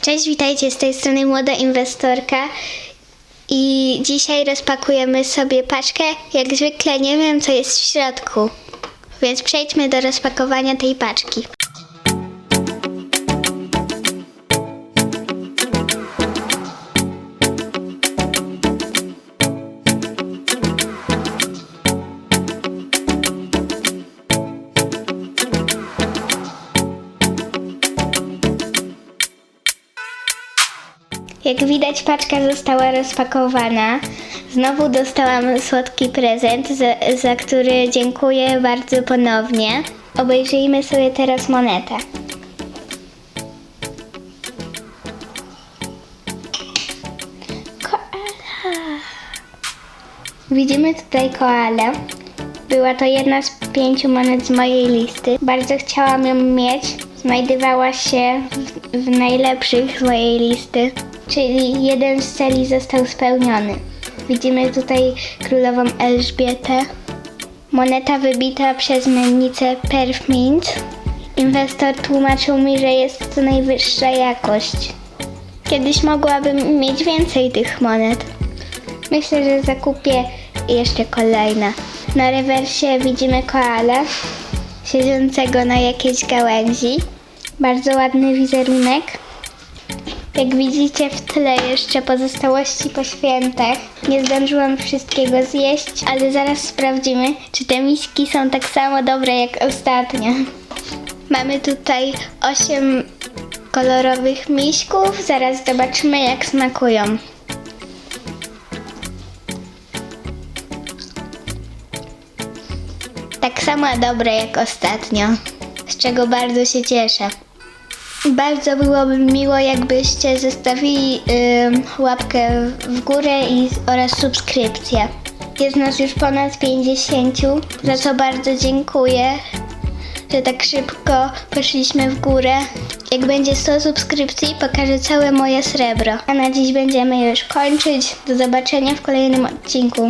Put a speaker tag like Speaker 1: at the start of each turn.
Speaker 1: Cześć, witajcie z tej strony młoda inwestorka. I dzisiaj rozpakujemy sobie paczkę. Jak zwykle nie wiem, co jest w środku. Więc przejdźmy do rozpakowania tej paczki. Jak widać, paczka została rozpakowana. Znowu dostałam słodki prezent, za, za który dziękuję bardzo ponownie. Obejrzyjmy sobie teraz monetę. Koala. Widzimy tutaj koalę. Była to jedna z pięciu monet z mojej listy. Bardzo chciałam ją mieć. Znajdowała się w, w najlepszych z mojej listy, czyli jeden z celi został spełniony. Widzimy tutaj królową Elżbietę. Moneta wybita przez mennicę Perfmint. Inwestor tłumaczył mi, że jest to najwyższa jakość. Kiedyś mogłabym mieć więcej tych monet. Myślę, że zakupię jeszcze kolejne. Na rewersie widzimy koala siedzącego na jakiejś gałęzi. Bardzo ładny wizerunek. Jak widzicie w tle jeszcze pozostałości po świętach. Nie zdążyłam wszystkiego zjeść, ale zaraz sprawdzimy, czy te miski są tak samo dobre jak ostatnio. Mamy tutaj 8 kolorowych miśków. Zaraz zobaczymy jak smakują. Tak samo dobre jak ostatnio, z czego bardzo się cieszę. Bardzo byłoby miło, jakbyście zostawili ym, łapkę w górę i, oraz subskrypcję. Jest nas już ponad 50, za co bardzo dziękuję, że tak szybko poszliśmy w górę. Jak będzie 100 subskrypcji, pokażę całe moje srebro. A na dziś będziemy już kończyć. Do zobaczenia w kolejnym odcinku.